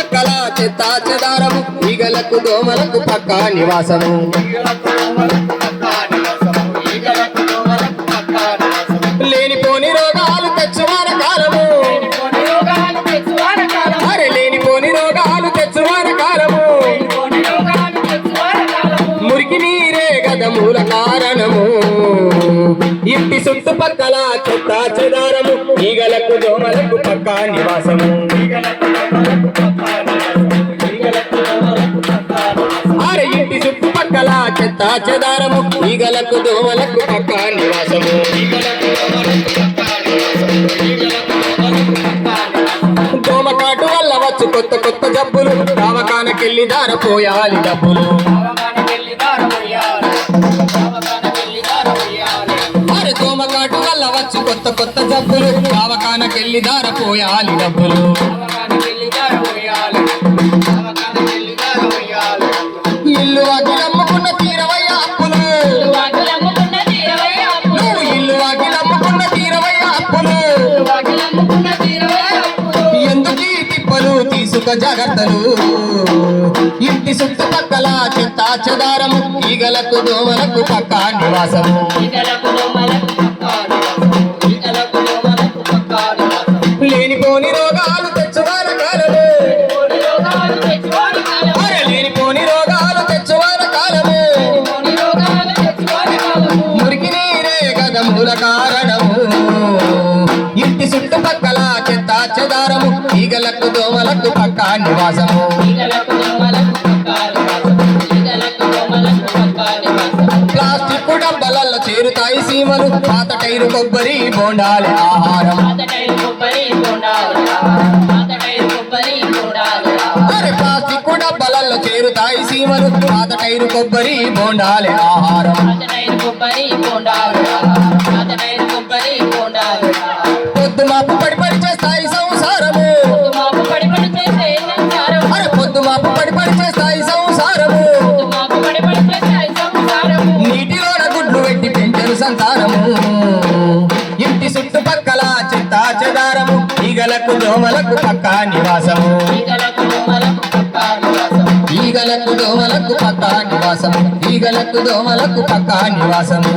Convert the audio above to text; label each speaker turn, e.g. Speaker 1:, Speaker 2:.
Speaker 1: పక్కల చెత్త ఈగలకు దోమలకు పక్క నివాసము. లేనిపోని రోగాలు తెచ్చువాన కాలము. అరే లేనిపోని రోగాలు తెచ్చువాన కాలము. మురికి నీరే గద మూల కారణము. ఇంటి చుట్టుపక్కల చెత్త ఈగలకు దోమలకు పక్క నివాసము. ఈగలకు తాచదారము ఈగలకు దోమలకు పక్క నివాసము. దోమకాటు వల్ల వచ్చు కొత్త కొత్త జబ్బులు. దావకానకెళ్ళి దారపోయాలి డబ్బులు. మరి దోమకాటు వల్ల వచ్చు కొత్త కొత్త జబ్బులు. దావకానకెళ్ళి దారపోయాలి డబ్బులు. తీసుక జాగ్రత్తలు. ఇంటి చుట్టుపక్కల చెత్త చెదారము ఈగలకు దోమలకు పక్క నివాసము. లేనిపోని రోగాలు తెచ్చువార కాలము. అరే లేనిపోని రోగాలు తెచ్చువార కాలము. మురికి నీరే గద మూల కారణము. ఇంటి చుట్టుపక్కల చెత్త ఈగలకు దోమలకు పక్క నివాసము. ప్లాస్టిక్ డబ్బలలో చేరుతాయి సీమలు. పాత టైరు కొబ్బరి బోండాలి ఆహారం. అరే ప్లాస్టిక్ డబ్బలలో చేరుతాయి సీమలు. పాత టైరు కొబ్బరి బోండాలి ఆహారం. ఈగలకు దోమలకు పక్క నివాసము. ఈగలకు దోమలకు పక్క నివాసము. ఈగలకు దోమలకు పక్క నివాసము.